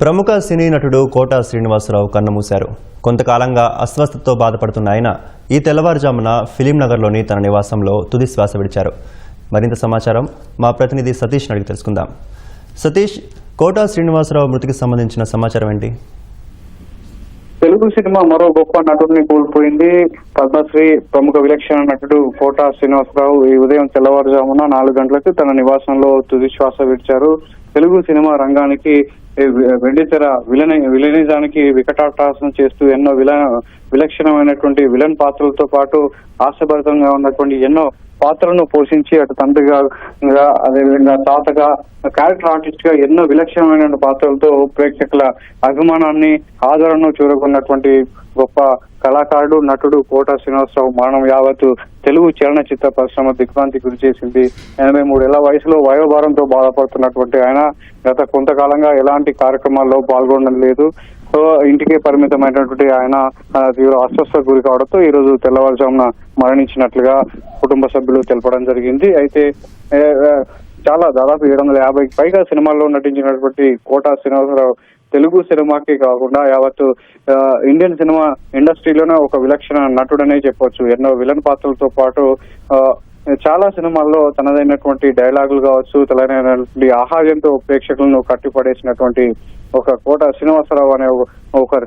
ప్రముఖ సినీ నటుడు కోటా శ్రీనివాసరావు కన్నుమూశారు. కొంతకాలంగా అస్వస్థతతో బాధపడుతున్న ఆయన ఈ తెల్లవారుజామున ఫిలిం నగర్లోని తన నివాసంలో తుది శ్వాస విడిచారు. మరింత సమాచారం మా ప్రతినిధి సతీష్ అడిగి తెలుసుకుందాం. సతీష్ కోటా శ్రీనివాసరావు మృతికి సంబంధించిన సమాచారం ఏంటి? తెలుగు సినిమా మరో గొప్ప నటుడిని కోల్పోయింది. పద్మశ్రీ ప్రముఖ విలక్షణ నటుడు కోటా శ్రీనివాసరావు ఈ ఉదయం తెల్లవారుజామున నాలుగు గంటలకు తన నివాసంలో తుదిశ్వాస విడిచారు. తెలుగు సినిమా రంగానికి వెండితెర విలన విలనిజానికి వికటాటాసనం చేస్తూ ఎన్నో విల విలక్షణమైనటువంటి విలన్ పాత్రలతో పాటు ఆశభరితంగా ఉన్నటువంటి ఎన్నో పాత్రను పోషించి అటు తండ్రిగా అదేవిధంగా తాతగా క్యారెక్టర్ ఆర్టిస్ట్గా ఎన్నో విలక్షణమైన పాత్రలతో ప్రేక్షకుల అభిమానాన్ని ఆదరణను చూరగొన్నటువంటి గొప్ప కళాకారుడు నటుడు కోట శ్రీనివాసరావు మరణం యావత్తు తెలుగు చలనచిత్ర పరిశ్రమ దిగ్భ్రాంతి గురి చేసింది. ఎనభై మూడేళ్ళ వయసులో వయోభారంతో బాధపడుతున్నటువంటి ఆయన గత కొంతకాలంగా ఎలాంటి కార్యక్రమాల్లో పాల్గొనడం లేదు. సో ఇంటికే పరిమితమైనటువంటి ఆయన తీవ్ర అస్వస్థ గురి కావడంతో ఈ రోజు తెల్లవారుజామున మరణించినట్లుగా కుటుంబ సభ్యులు తెలపడం జరిగింది. అయితే చాలా దాదాపు ఏడు వందల యాభైకి పైగా సినిమాల్లో నటించినటువంటి కోటా శ్రీనివాసరావు తెలుగు సినిమాకి కాకుండా యావత్తు ఇండియన్ సినిమా ఇండస్ట్రీలోనే ఒక విలక్షణ నటుడనే చెప్పొచ్చు. ఎన్నో విలన్ పాత్రలతో పాటు చాలా సినిమాల్లో తనదైనటువంటి డైలాగులు కావచ్చు తనదైనటువంటి ఆహార్యంతో ప్రేక్షకులను కట్టిపడేసినటువంటి ఒక కోట శ్రీనివాసరావు అనే ఒక-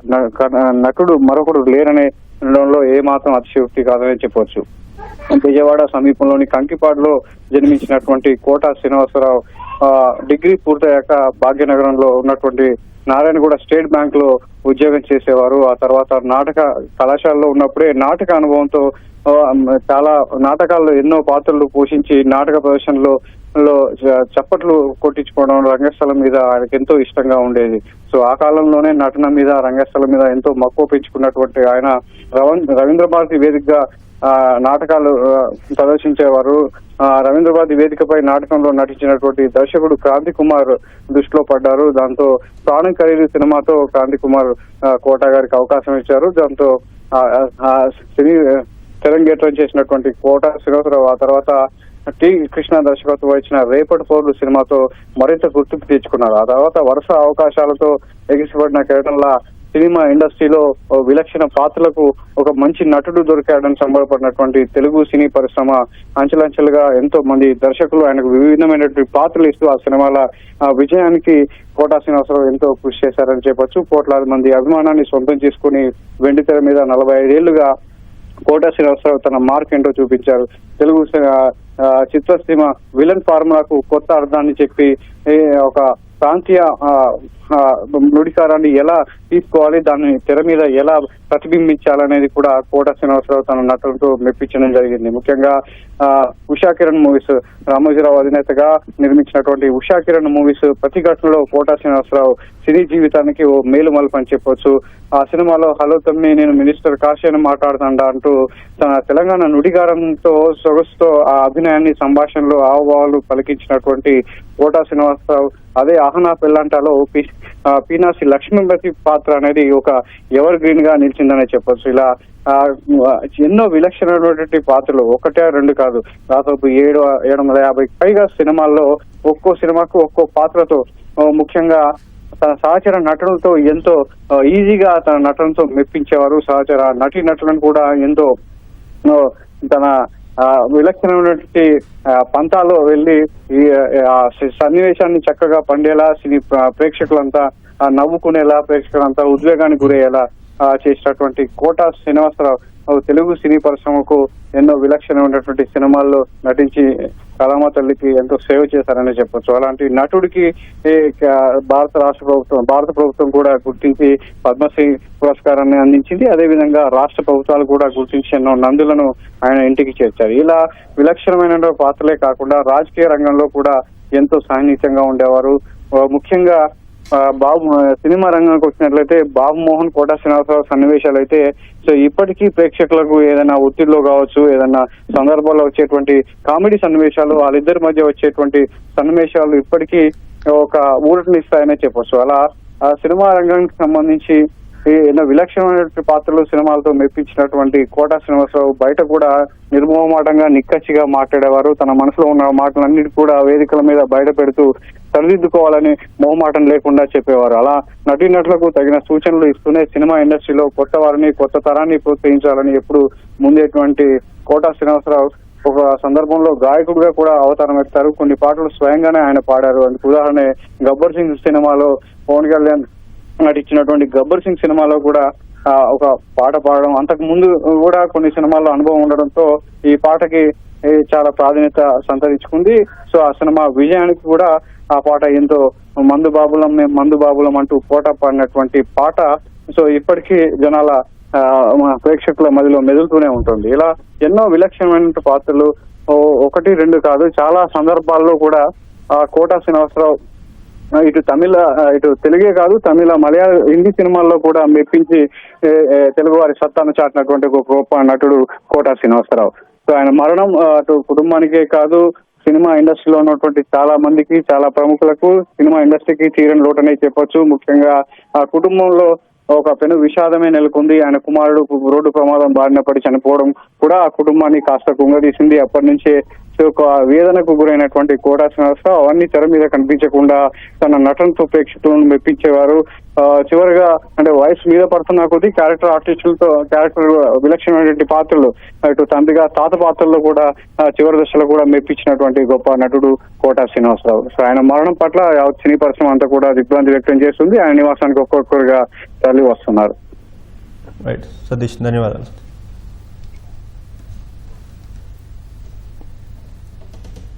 నటుడు మరొకడు లేరనే అనడంలో ఏ మాత్రం అతిశయోక్తి కాదని చెప్పవచ్చు విజయవాడ సమీపంలోని కంకిపాడులో జన్మించినటువంటి కోట శ్రీనివాసరావు డిగ్రీ పూర్తయ్యాక భాగ్యనగరంలో ఉన్నటువంటి నారాయణగూడ స్టేట్ బ్యాంక్లో ఉద్యోగం చేసేవారు. ఆ తర్వాత నాటక కళాశాలలో ఉన్నప్పుడే నాటక అనుభవంతో చాలా నాటకాల్లో ఎన్నో పాత్రలు పోషించి నాటక ప్రదర్శనలో లో చప్పట్లు కొట్టించుకోవడం రంగస్థలం మీద ఆయనకు ఎంతో ఇష్టంగా ఉండేది. సో ఆ కాలంలోనే నటన మీద రంగస్థలం మీద ఎంతో మక్కువ పెంచుకున్నటువంటి ఆయన రవీంద్ర భారతి వేదికగా నాటకాలు ప్రదర్శించేవారు. రవీంద్రబాద్ వేదికపై నాటకంలో నటించినటువంటి దర్శకుడు క్రాంతి కుమార్ దృష్టిలో పడ్డారు. దాంతో ప్రాణం ఖరీదు సినిమాతో క్రాంతి కుమార్ కోటా గారికి అవకాశం ఇచ్చారు. దాంతో సినీ తెలంగేట్రం చేసినటువంటి కోట శ్రీనివాసరావు ఆ తర్వాత టి కృష్ణ దర్శకత్వం వచ్చిన రేపటి పౌరులు సినిమాతో మరింత గుర్తింపు తెచ్చుకున్నారు. ఆ తర్వాత వరుస అవకాశాలతో ఎగిసిపడిన కేరళ సినిమా ఇండస్ట్రీలో విలక్షణ పాత్రలకు ఒక మంచి నటుడు దొరికాడని సంబరపడినటువంటి తెలుగు సినీ పరిశ్రమ అంచెలంచెలుగా ఎంతో మంది దర్శకులు ఆయనకు వివిధమైనటువంటి పాత్రలు ఇస్తూ ఆ సినిమాల ఆ, విజయానికి కోటా శ్రీనివాసరావు ఎంతో కృషి చేశారని చెప్పొచ్చు. కోట్లాది మంది అభిమానాన్ని సొంతం చేసుకుని వెండితెర మీద నలభై ఐదేళ్ళుగా కోటా శ్రీనివాసరావు తన మార్క్ ఏంటో చూపించారు. తెలుగు చిత్ర సినిమా చిత్రసీమ విలన్ ఫార్ములాకు కొత్త అర్థాన్ని చెప్పి ఒక ప్రాంతీయ నుడికారాన్ని ఎలా తీసుకోవాలి దాన్ని తెర మీద ఎలా ప్రతిబింబించాలనేది కూడా కోట శ్రీనివాసరావు తన నటులతో మెప్పించడం జరిగింది. ముఖ్యంగా ఉషా కిరణ్ మూవీస్ రామోజీరావు అధినేతగా నిర్మించినటువంటి ఉషా కిరణ్ మూవీస్ ప్రతి ఘటనలో కోట శ్రీనివాసరావు సినీ జీవితానికి ఓ మేలు మలుపు అని చెప్పొచ్చు. ఆ సినిమాలో హలో తమ్మి నేను మినిస్టర్ కాశీని మాట్లాడుతాడా అంటూ తన తెలంగాణ నుడిగారంతో సొగసుతో ఆ అభినయాన్ని సంభాషణలో ఆహ్వాలు పలికించినటువంటి కోటా శ్రీనివాసరావు అదే ఆహనా పెళ్ళంటాలో పీనాసి లక్ష్మీపతి పాత్ర అనేది ఒక ఎవర్ గ్రీన్గా నిలిచిందనే చెప్పొచ్చు. ఇలా ఎన్నో విలక్షణమైనటువంటి పాత్రలు ఒకటే రెండు కాదు. దాదాపు ఏడు ఏడు వందల యాభై పైగా సినిమాల్లో ఒక్కో సినిమాకు ఒక్కో పాత్రతో ముఖ్యంగా తన సహచర నటులతో ఎంతో ఈజీగా తన నటనతో మెప్పించేవారు సహచర నటి నటులను కూడా ఎంతో తన విలక్షణమైనటువంటి ఆ, పంతాలో వెళ్ళి ఈ ఆ, సన్నివేశాన్ని చక్కగా పండేలా సినీ ప్రేక్షకులంతా నవ్వుకునేలా ప్రేక్షకులంతా ఉద్వేగానికి గురయ్యేలా చేసినటువంటి కోట శ్రీనివాసరావు తెలుగు సినీ పరిశ్రమకు ఎన్నో విలక్షణమైనటువంటి సినిమాల్లో నటించి కళామ తల్లికి ఎంతో సేవ చేశారని చెప్పొచ్చు. అలాంటి నటుడికి భారత రాష్ట్ర ప్రభుత్వం భారత ప్రభుత్వం కూడా గుర్తించి పద్మశ్రీ పురస్కారాన్ని అందించింది. అదేవిధంగా రాష్ట్ర ప్రభుత్వాలు కూడా గుర్తించి ఎన్నో నందులను ఆయన ఇంటికి చేర్చారు. ఇలా విలక్షణమైన పాత్రలే కాకుండా రాజకీయ రంగంలో కూడా ఎంతో సాన్నిహిత్యంగా ఉండేవారు. ముఖ్యంగా బాబు సినిమా రంగానికి వచ్చినట్లయితే బాబు మోహన్ కోట శ్రీనివాసరావు సన్నివేశాలు అయితే సో ఇప్పటికీ ప్రేక్షకులకు ఏదైనా ఒత్తిడిలో కావచ్చు ఏదైనా సందర్భాల్లో వచ్చేటువంటి కామెడీ సన్నివేశాలు వాళ్ళిద్దరి మధ్య వచ్చేటువంటి సన్నివేశాలు ఇప్పటికీ ఒక ఊరటనిస్తాయనే చెప్పొచ్చు. అలా ఆ సినిమా రంగానికి సంబంధించి ఎన్నో విలక్షణమైనటువంటి పాత్రలు సినిమాలతో మెప్పించినటువంటి కోట శ్రీనివాసరావు బయట కూడా నిర్మోహమాటంగా నిక్కచ్చిగా మాట్లాడేవారు. తన మనసులో ఉన్న మాటలన్నిటి కూడా వేదికల మీద బయట పెడుతూ సరిదిద్దుకోవాలని మొహమాటం లేకుండా చెప్పేవారు. అలా నటీనటులకు తగిన సూచనలు ఇస్తూనే సినిమా ఇండస్ట్రీలో కొత్త వారిని కొత్త తరాన్ని ప్రోత్సహించాలని ఎప్పుడు ముందేటువంటి కోట శ్రీనివాసరావు ఒక సందర్భంలో గాయకుడిగా కూడా అవతారం ఎత్తారు. కొన్ని పాటలు స్వయంగానే ఆయన పాడారు. అందుకు ఉదాహరణ గబ్బర్ సింగ్ సినిమాలో పవన్ కళ్యాణ్ నటించినటువంటి గబ్బర్ సింగ్ సినిమాలో కూడా ఒక పాట పాడడం అంతకు ముందు కూడా కొన్ని సినిమాల్లో అనుభవం ఉండడంతో ఈ పాటకి చాలా ప్రాధాన్యత సంతరించుకుంది. సో ఆ సినిమా విజయానికి కూడా ఆ పాట ఎంతో మందు బాబులం మేము మందు బాబులం అంటూ పోట పాడినటువంటి పాట. సో ఇప్పటికీ జనాల ప్రేక్షకుల మధ్యలో మెదులుతూనే ఉంటుంది. ఇలా ఎన్నో విలక్షణమైన పాత్రలు ఒకటి రెండు కాదు చాలా సందర్భాల్లో కూడా ఆ కోట శ్రీనివాసరావు ఇటు తమిళ ఇటు తెలుగే కాదు తమిళ మలయాళ హిందీ సినిమాల్లో కూడా మెప్పించి తెలుగువారి తెలుగు వారి సత్తాను చాటినటువంటి ఒక గొప్ప నటుడు కోట శ్రీనివాసరావు. సో ఆయన మరణం అటు కుటుంబానికే కాదు సినిమా ఇండస్ట్రీలో ఉన్నటువంటి చాలా మందికి చాలా ప్రముఖులకు సినిమా ఇండస్ట్రీకి తీరని లోటనే చెప్పొచ్చు. ముఖ్యంగా ఆ కుటుంబంలో ఒక పెను విషాదమే నెలకొంది. ఆయన కుమారుడు రోడ్డు ప్రమాదం బారిన పడి చనిపోవడం కూడా ఆ కుటుంబాన్ని కాస్త కుంగదీసింది. అప్పటి నుంచే ఒక వేదనకు గురైనటువంటి కోటా శ్రీనివాసరావు అవన్నీ తెర మీద కనిపించకుండా తన నటనతో ప్రేక్షకులను మెప్పించేవారు. చివరిగా అంటే వయసు మీద పడుతున్న కొద్దీ క్యారెక్టర్ ఆర్టిస్టులతో క్యారెక్టర్ విలక్షణమైనటువంటి పాత్రలు ఇటు తండ్రిగా తాత పాత్రల్లో కూడా చివరి దశలో కూడా మెప్పించినటువంటి గొప్ప నటుడు కోటా శ్రీనివాసరావు. సో ఆయన మరణం పట్ల సినీ పరిశ్రమ అంతా కూడా దిగ్భ్రాంతి వ్యక్తం చేస్తుంది. ఆయన నివాసానికి ఒక్కొక్కరుగా తరలి వస్తున్నారు రైట్ సతీష్ ధన్యవాదాలు.